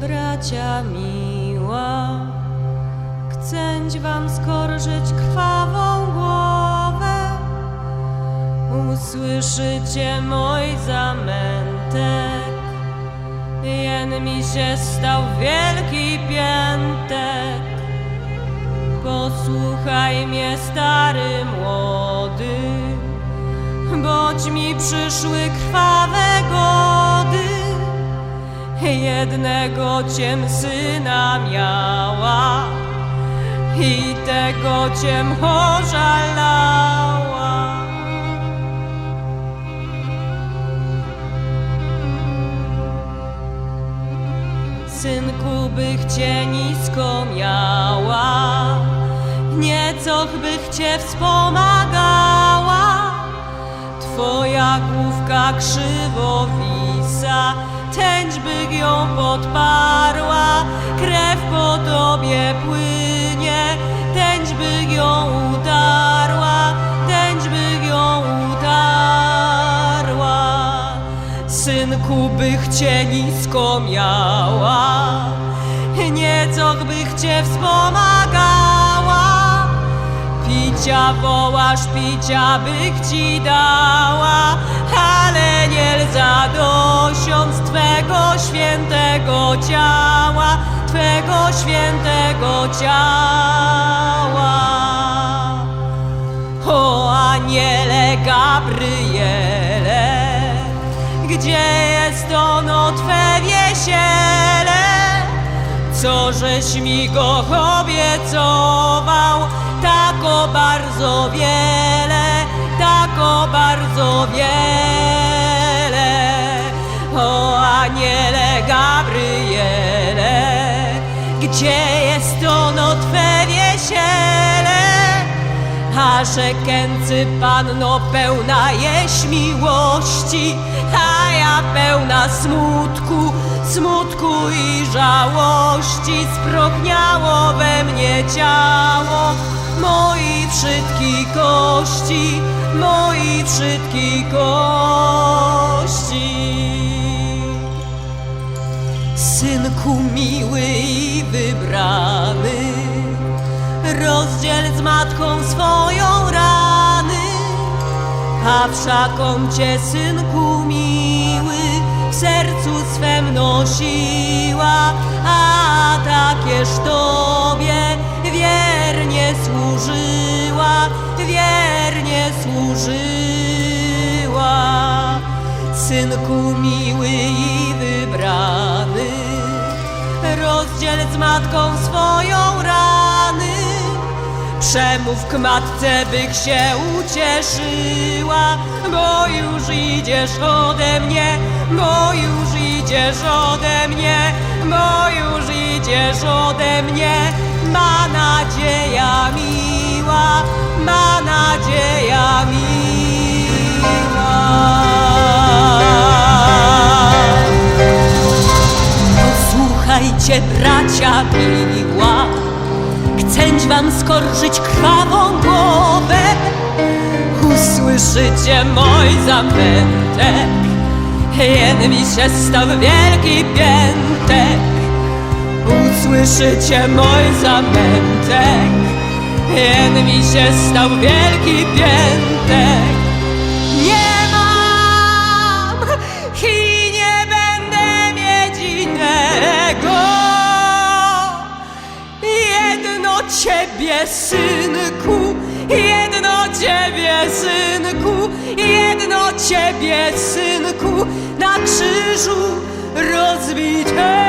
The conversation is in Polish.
bracia miła, chcęć wam skorżyć krwawą głowę. Usłyszycie mój zamętek, jen mi się stał wielki piętek. Posłuchaj mnie, stary młody, boć mi przyszły krwawe. Jednego ciem syna miała i tego ciem pożalała. Synku, bych cię nisko miała, niecoch bych cię wspomagała. Twoja główka krzywo wisa, tęcz bych ją podparła. Krew po tobie płynie, tęcz bych ją utarła, tęcz bych ją utarła. Synku, bych cię nisko miała, niecoch bych cię wspomagała. Picia wołasz, picia bych ci dała, ale nie lza Twego świętego ciała, Twego świętego ciała. O aniele Gabriele, gdzie jest ono Twe wiesiele? Co żeś mi go obiecował, tako bardzo wiele, tako bardzo aniele Gabriele, gdzie jest ono Twe wiesiele? A rzekęcy panno pełna jeś miłości, a ja pełna smutku, smutku i żałości. Sprochniało we mnie ciało, moi wszystki kości, moi wszystki kości. Synku miły i wybrany, rozdziel z matką swoją rany, a wszak on cię, synku miły, w sercu swem nosiła, a takież tobie wiernie służyła, wiernie służyła. Synku miły i wybrany, rozdziel z matką swoją rany. Przemów k matce, bych się ucieszyła, bo już idziesz ode mnie, bo już idziesz ode mnie, bo już idziesz ode mnie. Ma nadzieja miła, ma nadzieja miła. Miła, chcęć wam skorżyć krwawą głowę. Usłyszycie mój zamętek, jen mi się stał wielki piętek. Usłyszycie mój zamętek, jen mi się stał wielki piętek. Jedno ciebie, synku, jedno ciebie, synku, jedno ciebie, synku, na krzyżu rozbitego.